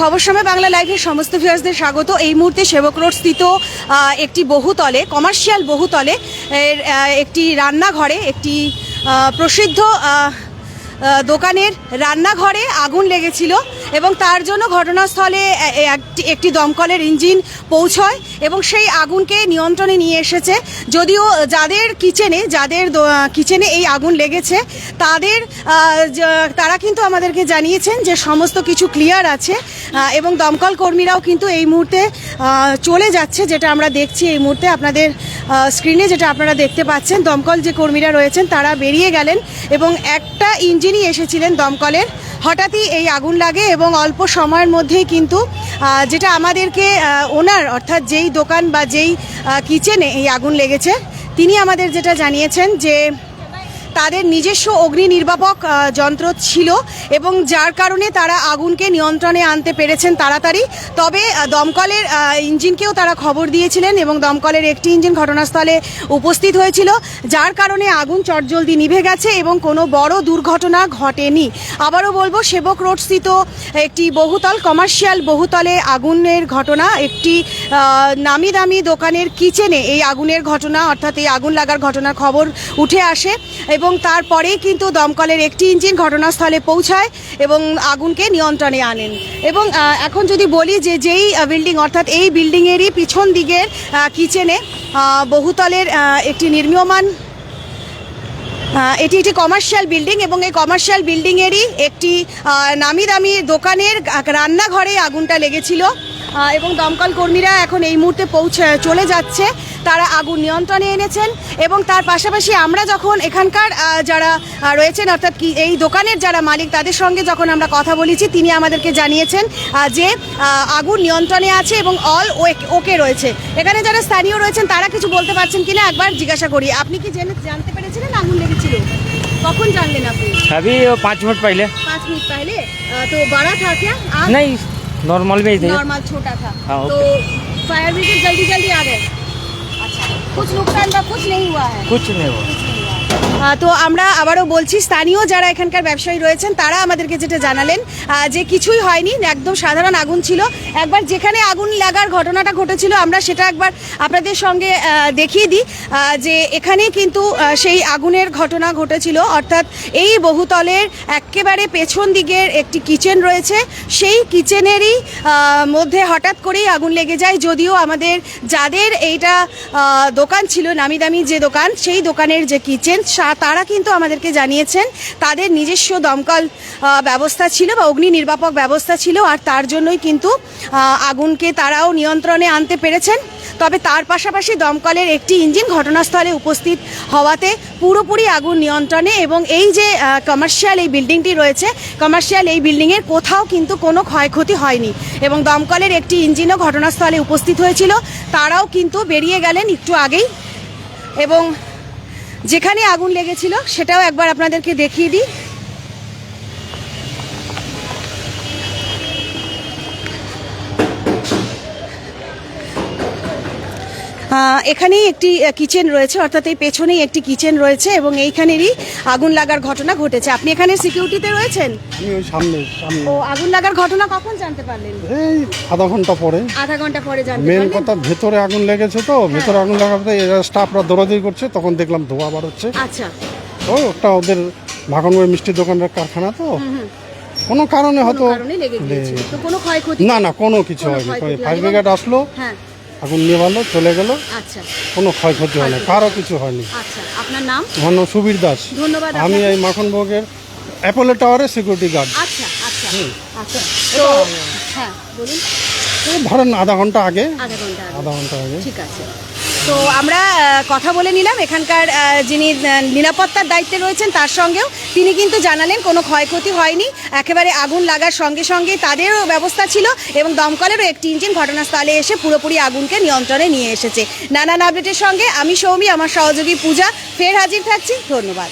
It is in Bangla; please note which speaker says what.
Speaker 1: খবর সময় বাংলা লাইভের সমস্ত ভিউয়ার্সদের স্বাগত। এই মুহূর্তে সেবক রোড স্থিত একটি বহুতলে কমার্শিয়াল বহুতলে একটি রান্নাঘরে, একটি প্রসিদ্ধ দোকানের রান্নাঘরে আগুন লেগেছিল। এবং তার জন্য ঘটনাস্থলে একটি দমকলের ইঞ্জিন পৌঁছয় এবং সেই আগুনকে নিয়ন্ত্রণে নিয়ে এসেছে। যদিও যাদের কিচেনে যাদের কিচেনে এই আগুন লেগেছে, তাদের তারা কিন্তু আমাদেরকে জানিয়েছেন যে সমস্ত কিছু ক্লিয়ার আছে এবং দমকল কর্মীরাও কিন্তু এই মুহূর্তে চলে যাচ্ছে, যেটা আমরা দেখছি এই মুহূর্তে আপনাদের স্ক্রিনে যেটা আপনারা দেখতে পাচ্ছেন। দমকল যে কর্মীরা রয়েছেন, তারা বেরিয়ে গেলেন এবং একটা ইঞ্জিনই এসেছিলেন দমকলের। হঠাৎই এই আগুন লাগে এবং অল্প সময়ের মধ্যেই কিন্তু যেটা আমাদেরকে ওনার, অর্থাৎ যেই দোকান বা যেই কিচেনে এই আগুন লেগেছে, তিনি আমাদের যেটা জানিয়েছেন যে তাদের নিজস্ব অগ্নি নির্বাপক যন্ত্র ছিল এবং যার কারণে তারা আগুনকে নিয়ন্ত্রণে আনতে পেরেছেন তাড়াতাড়ি। তবে দমকলের ইঞ্জিনকেও তারা খবর দিয়েছিলেন এবং দমকলের একটি ইঞ্জিন ঘটনাস্থলে উপস্থিত হয়েছিল, যার কারণে আগুন চটজলদি নিভে গেছে এবং কোনো বড় দুর্ঘটনা ঘটেনি। আবারও বলব, সেবক রোডস্থিত একটি বহুতল, কমার্শিয়াল বহুতলে আগুনের ঘটনা, একটি নামি দামি দোকানের কিচেনে এই আগুনের ঘটনা, অর্থাৎ এই আগুন লাগার ঘটনার খবর উঠে আসে। এবং তারপরেই কিন্তু দমকলের একটি ইঞ্জিন ঘটনাস্থলে পৌঁছায় এবং আগুনকে নিয়ন্ত্রণে আনেন। এবং এখন যদি বলি যে যেই বিল্ডিং, অর্থাৎ এই বিল্ডিংয়েরই পিছন দিকের কিচেনে বহুতলের একটি নির্মীয়মান এটি একটি কমার্শিয়াল বিল্ডিং এবং এই কমার্শিয়াল বিল্ডিংয়েরই একটি নামি দামি দোকানের রান্নাঘরে আগুনটা লেগেছিল। এবং দমকল কর্মীরা এখন এই মুহূর্তে পৌঁছে, চলে যাচ্ছে। তারা আগুন নিয়ন্ত্রণে এনেছেন এবং তার পাশাপাশি আমরা যখন এখানকার আহ, যারা আহ, রয়েছেন অর্থাৎ কি এই দোকানের যারা মালিক তাদের সঙ্গে যখন আমরা কথা বলেছি তিনি আমাদেরকে জানিয়েছেন আহ, যে আহ, আগুন নিয়ন্ত্রণে আছে এবং অল ওকে রয়েছে এখানে যারা স্থানীয় রয়েছেন তারা কিছু বলতে পারছেন কিনা একবার জিজ্ঞাসা করি আপনি কি জেনে জানতে পেরেছিলেন আগুন লেগেছিল কখন জানলেন আপনি
Speaker 2: अभी वो पाँच मिनट पहले
Speaker 1: पाँच मिनट पहले अ, तो बड़ा था क्या आग
Speaker 2: नहीं नॉर्मल में ही थे
Speaker 1: नॉर्मल छोटा था
Speaker 2: हाँ,
Speaker 1: तो फायर ब्रिगेड जल्दी जल्दी आ गए अच्छा कुछ नुकसान का कुछ नहीं हुआ है।
Speaker 2: कुछ नहीं हुआ।
Speaker 1: তো আমরা আবারও বলছি, স্থানীয় যারা এখানকার ব্যবসায়ী রয়েছেন, তারা আমাদেরকে যেটা জানালেন যে কিছুই হয়নি, একদম সাধারণ আগুন ছিল। একবার যেখানে আগুন লাগার ঘটনাটা ঘটেছিল, আমরা সেটা একবার আপনাদের সঙ্গে দেখিয়ে দিই যে এখানে কিন্তু সেই আগুনের ঘটনা ঘটেছিল। অর্থাৎ এই বহুতলের একেবারে পেছন দিকের একটি কিচেন রয়েছে। সেই কিচেনেরই মধ্যে হঠাৎ করেই আগুন লেগে যায়। যদিও আমাদের যাদের এইটা দোকান ছিল, নামি দামি যে দোকান, সেই দোকানের যে কিচেন তারা কিন্তু আমাদেরকে জানিয়েছেন তাদের নিজস্ব দমকল ব্যবস্থা ছিল বা অগ্নি নির্বাপক ব্যবস্থা ছিল আর তার জন্যই কিন্তু আগুনকে তারাও নিয়ন্ত্রণে আনতে পেরেছেন। তবে তার পাশাপাশি দমকলের একটি ইঞ্জিন ঘটনাস্থলে উপস্থিত হওয়াতে পুরোপুরি আগুন নিয়ন্ত্রণে এবং এই যে কমার্শিয়াল এই বিল্ডিংটি রয়েছে কমার্শিয়াল এই বিল্ডিংয়ের কোথাও কিন্তু কোনো ক্ষয়ক্ষতি হয়নি এবং দমকলের একটি ইঞ্জিনও ঘটনাস্থলে উপস্থিত হয়েছিল। তারাও কিন্তু বেরিয়ে গেলেন একটু আগেই এবং যেখানে আগুন লেগেছিল সেটাও একবার আপনাদেরকে দেখিয়ে দিই। এখানেই একটি কিচেন রয়েছে অর্থাৎ এই পেছনেই একটি কিচেন রয়েছে এবং এইখানেরই আগুন লাগার ঘটনা ঘটেছে। আপনি এখানে সিকিউরিটিতে রয়েছেন?
Speaker 3: সামনে সামনে।
Speaker 1: ও আগুন লাগার ঘটনা কখন জানতে পারলেন?
Speaker 3: এই আধা ঘণ্টা পরে।
Speaker 1: আধা ঘণ্টা পরে জানতে
Speaker 3: মেন কথা ভেতরে আগুন লেগেছে তো ভেতরে আগুন লাগাতে এরা স্টাফরা দৌড়াদৌড়ি করছে তখন দেখলাম ধোঁয়া বার হচ্ছে।
Speaker 1: আচ্ছা।
Speaker 3: ও একটা ওদের ভাগনবাড়ি মিষ্টি দোকানের কারখানা তো। কোনো কারণে হয়তো না না কোনো কিছু হয়নি। ফায়ার ব্রিগেড আসলো।
Speaker 1: হ্যাঁ।
Speaker 3: আগুন নেভালো চলে গেল।
Speaker 1: আচ্ছা।
Speaker 3: কোনো ক্ষয়ক্ষতি হয়নি কারও কিছু হয়নি।
Speaker 1: আচ্ছা আপনার নাম?
Speaker 3: আমার সুবীর দাস।
Speaker 1: ধন্যবাদ
Speaker 3: আমি এই মাখনভোগের অ্যাপোলো টাওয়ারের সিকিউরিটি গার্ড
Speaker 1: আচ্ছা আচ্ছা। আচ্ছা। তো হ্যাঁ বলুন।
Speaker 3: ধরেন আধা ঘণ্টা আগে।
Speaker 1: আধা ঘণ্টা আগে।
Speaker 3: আধা ঘণ্টা আগে।
Speaker 1: ঠিক আছে। তো আমরা কথা বলে নিলাম। এখানকার যিনি নিরাপত্তার দায়িত্বে রয়েছেন, তার সঙ্গেও তিনি কিন্তু জানালেন, কোনো ক্ষয়ক্ষতি হয়নি। একেবারে আগুন লাগার সঙ্গে সঙ্গে তাদেরও ব্যবস্থা ছিল এবং দমকলেরও একটি ইঞ্জিন ঘটনাস্থলে এসে পুরোপুরি আগুনকে নিয়ন্ত্রণে নিয়ে এসেছে। নানান আপডেটের সঙ্গে আমি সৌমি, আমার সহযোগী পূজা। ফের হাজির থাকছি। ধন্যবাদ।